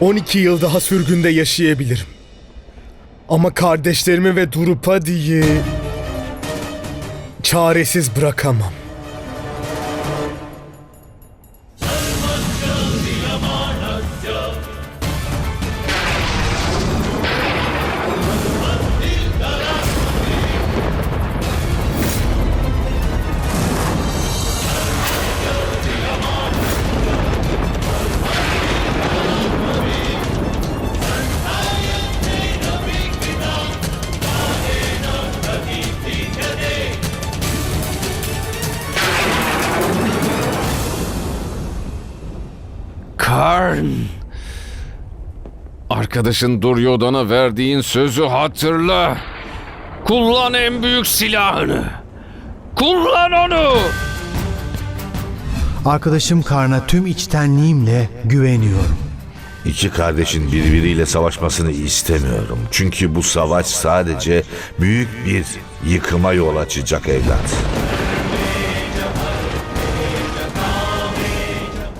12 yıl daha sürgünde yaşayabilirim. Ama kardeşlerimi ve Drupadi'yi çaresiz bırakamam. Karn. Arkadaşın Duryodhan'a verdiğin sözü hatırla. Kullan en büyük silahını. Kullan onu. Arkadaşım Karn'a tüm içtenliğimle güveniyorum. İki kardeşin birbiriyle savaşmasını istemiyorum. Çünkü bu savaş sadece büyük bir yıkıma yol açacak evlat.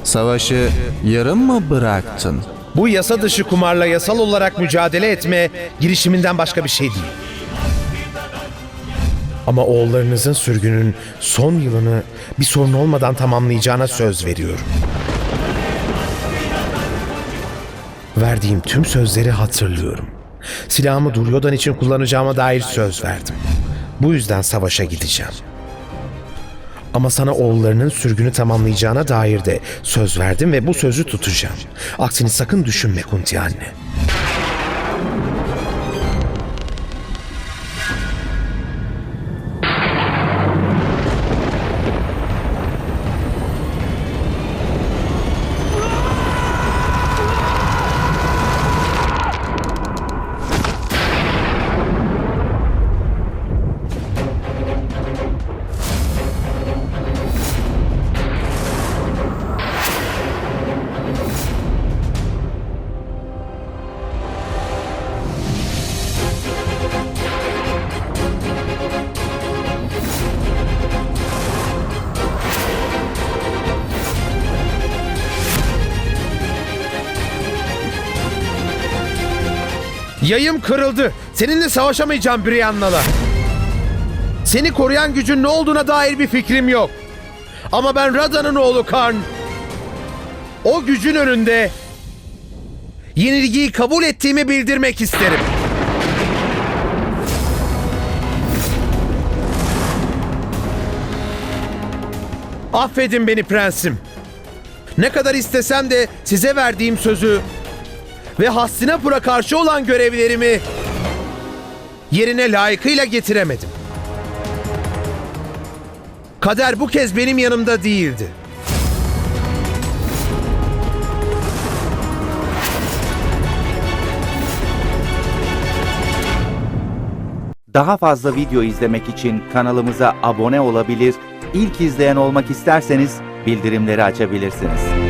Savaşı yarım mı bıraktın? Bu yasa dışı kumarla yasal olarak mücadele etme girişiminden başka bir şey değil. Ama oğullarınızın sürgünün son yılını bir sorun olmadan tamamlayacağına söz veriyorum. Verdiğim tüm sözleri hatırlıyorum. Silahımı Duryodhan için kullanacağıma dair söz verdim. Bu yüzden savaşa gideceğim. Ama sana oğullarının sürgünü tamamlayacağına dair de söz verdim ve bu sözü tutacağım. Aksini sakın düşünme Kunti anne. Yayım kırıldı. Seninle savaşamayacağım Brianna'la. Seni koruyan gücün ne olduğuna dair bir fikrim yok. Ama ben Rada'nın oğlu Karn. O gücün önünde yenilgiyi kabul ettiğimi bildirmek isterim. Affedin beni prensim. Ne kadar istesem de size verdiğim sözü ve Hastinapur'a karşı olan görevlerimi yerine layıkıyla getiremedim. Kader bu kez benim yanımda değildi. Daha fazla video izlemek için kanalımıza abone olabilir, ilk izleyen olmak isterseniz bildirimleri açabilirsiniz.